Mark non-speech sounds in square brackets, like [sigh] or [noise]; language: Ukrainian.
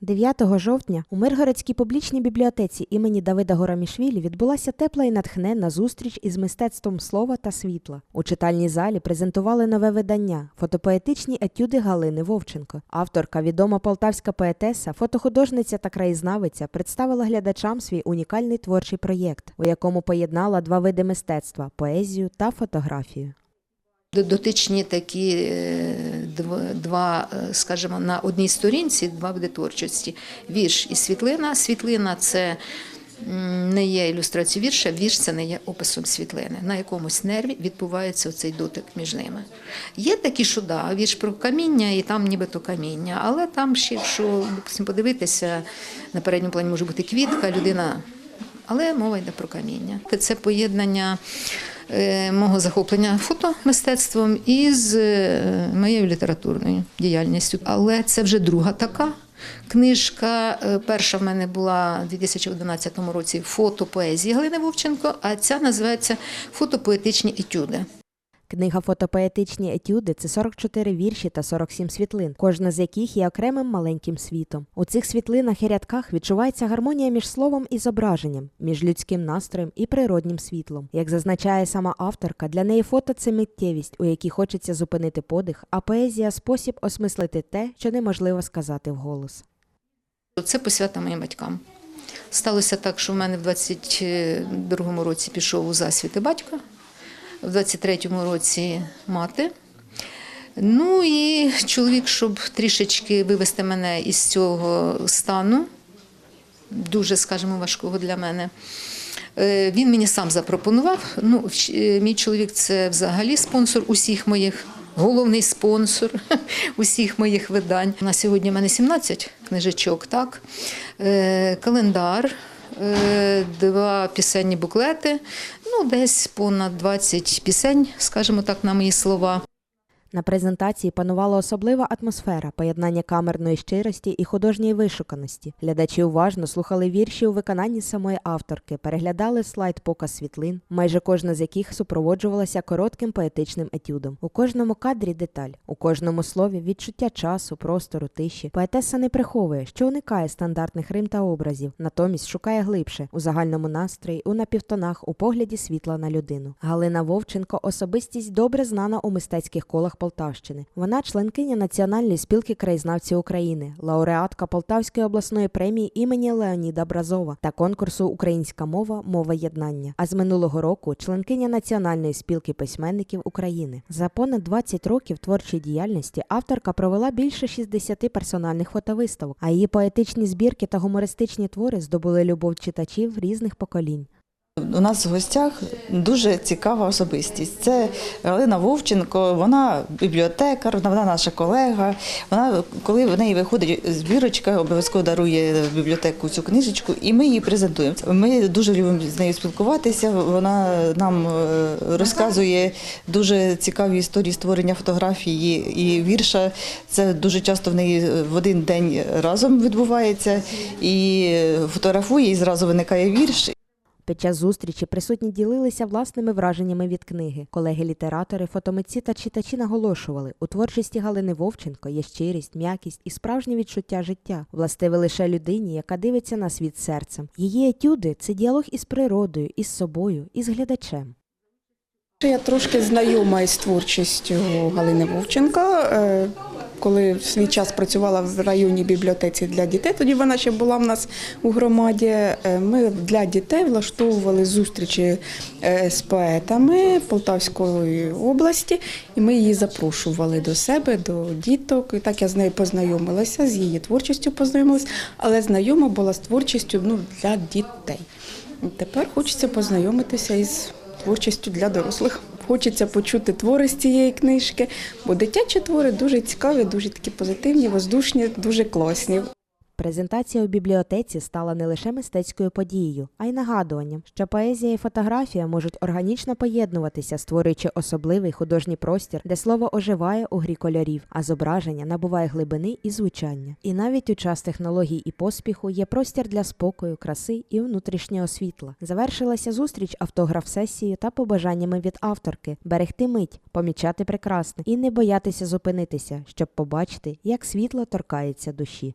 9 жовтня у Миргородській публічній бібліотеці імені Давида Горамішвілі відбулася тепла і натхненна зустріч із мистецтвом слова та світла. У читальній залі презентували нове видання фотопоетичні етюди Галини Вовченко. Авторка, відома полтавська поетеса, фотохудожниця та краєзнавиця представила глядачам свій унікальний творчий проєкт, у якому поєднала два види мистецтва поезію та фотографію. Дотичні такі е, два, е, скажімо, на одній сторінці два види творчості. Вірш і світлина. Світлина це не є ілюстрацією вірша, вірш це не є описом світлини. На якомусь нерві відбувається цей дотик між ними. Є такі, що да, вірш про каміння, і там нібито каміння, але там ще, якщо подивитися, на передньому плані може бути квітка, людина. Але мова йде про каміння. Це поєднання мого захоплення фотомистецтвом і з моєю літературною діяльністю. Але це вже друга така. Книжка е, перша в мене була у 2011 році фото поезії Галини Вовченко, а ця називається Фотопоетичні етюди. Книга фотопоетичні етюди це 44 вірші та 47 світлин, кожна з яких є окремим маленьким світом. У цих світлинах і рядках відчувається гармонія між словом і зображенням, між людським настроєм і природнім світлом. Як зазначає сама авторка, для неї фото це миттєвість, у якій хочеться зупинити подих, а поезія спосіб осмислити те, що неможливо сказати вголос. Це посвята моїм батькам. Сталося так, що в мене в 22-му році пішов у засвіти батько, в 23-му році мати. Ну і чоловік, щоб трішечки вивести мене із цього стану, дуже, скажімо, важкого для мене. е, Він мені сам запропонував. Ну, е, мій чоловік це взагалі спонсор усіх моїх, головний спонсор [laughs] усіх моїх видань. На сьогодні в мене 17 книжечок, так? Е, Календар, два пісенні буклети, ну, десь понад 20 пісень, скажімо так, на мої слова. На презентації панувала особлива атмосфера поєднання камерної щирості і художньої вишуканості. Глядачі уважно слухали вірші у виконанні самої авторки, переглядали слайд показ світлин, майже кожна з яких супроводжувалася коротким поетичним етюдом. У кожному кадрі деталь, у кожному слові відчуття часу, простору, тиші. Поетеса не приховує, що уникає стандартних рим та образів, натомість шукає глибше у загальному настрої, у напівтонах, у погляді світла на людину. Галина Вовченко особистість добре знана у мистецьких колах Полтавщини. Вона членкиня Національної спілки краєзнавців України, лауреатка Полтавської обласної премії імені Леоніда Бразова та конкурсу Українська мова мова єднання. А з минулого року членкиня Національної спілки письменників України. За понад 20 років творчої діяльності авторка провела більше 60 персональних фотовиставок, а її поетичні збірки та гумористичні твори здобули любов читачів різних поколінь. У нас в гостях дуже цікава особистість. Це Галина Вовченко, вона бібліотекар, вона наша колега. Вона, коли в неї виходить збірочка, обов'язково дарує в бібліотеку цю книжечку, і ми її презентуємо. Ми дуже любимо з нею спілкуватися. Вона нам е, розказує дуже цікаві історії створення фотографії і вірша. Це дуже часто в неї в один день разом відбувається. І фотографує, і зразу виникає вірш. Під час зустрічі присутні ділилися власними враженнями від книги. Колеги-літератори, фотомитці та читачі наголошували, у творчості Галини Вовченко є щирість, м'якість і справжнє відчуття життя, властиве лише людині, яка дивиться на світ серцем. Її етюди це діалог із природою, із собою, із глядачем. Я трошки знайома із творчістю Галини Вовченко. Коли в свій час працювала в районній бібліотеці для дітей, тоді вона ще була в нас у громаді. е, Ми для дітей влаштовували зустрічі е, з поетами Полтавської області, і ми її запрошували до себе, до діток. І так я з нею познайомилася, з її творчістю познайомилася, але знайома була з творчістю ну, для дітей. Тепер хочеться познайомитися із творчістю для дорослих. Хочеться почути твори з цієї книжки, бо дитячі твори дуже цікаві, дуже такі позитивні, воздушні, дуже класні. Презентація у бібліотеці стала не лише мистецькою подією, а й нагадуванням, що поезія і фотографія можуть органічно поєднуватися, створюючи особливий художній простір, де слово оживає у грі кольорів, а зображення набуває глибини і звучання. І навіть у час технологій і поспіху є простір для спокою, краси і внутрішнього світла. Завершилася зустріч автограф-сесією та побажаннями від авторки берегти мить, помічати прекрасне і не боятися зупинитися, щоб побачити, як світло торкається душі.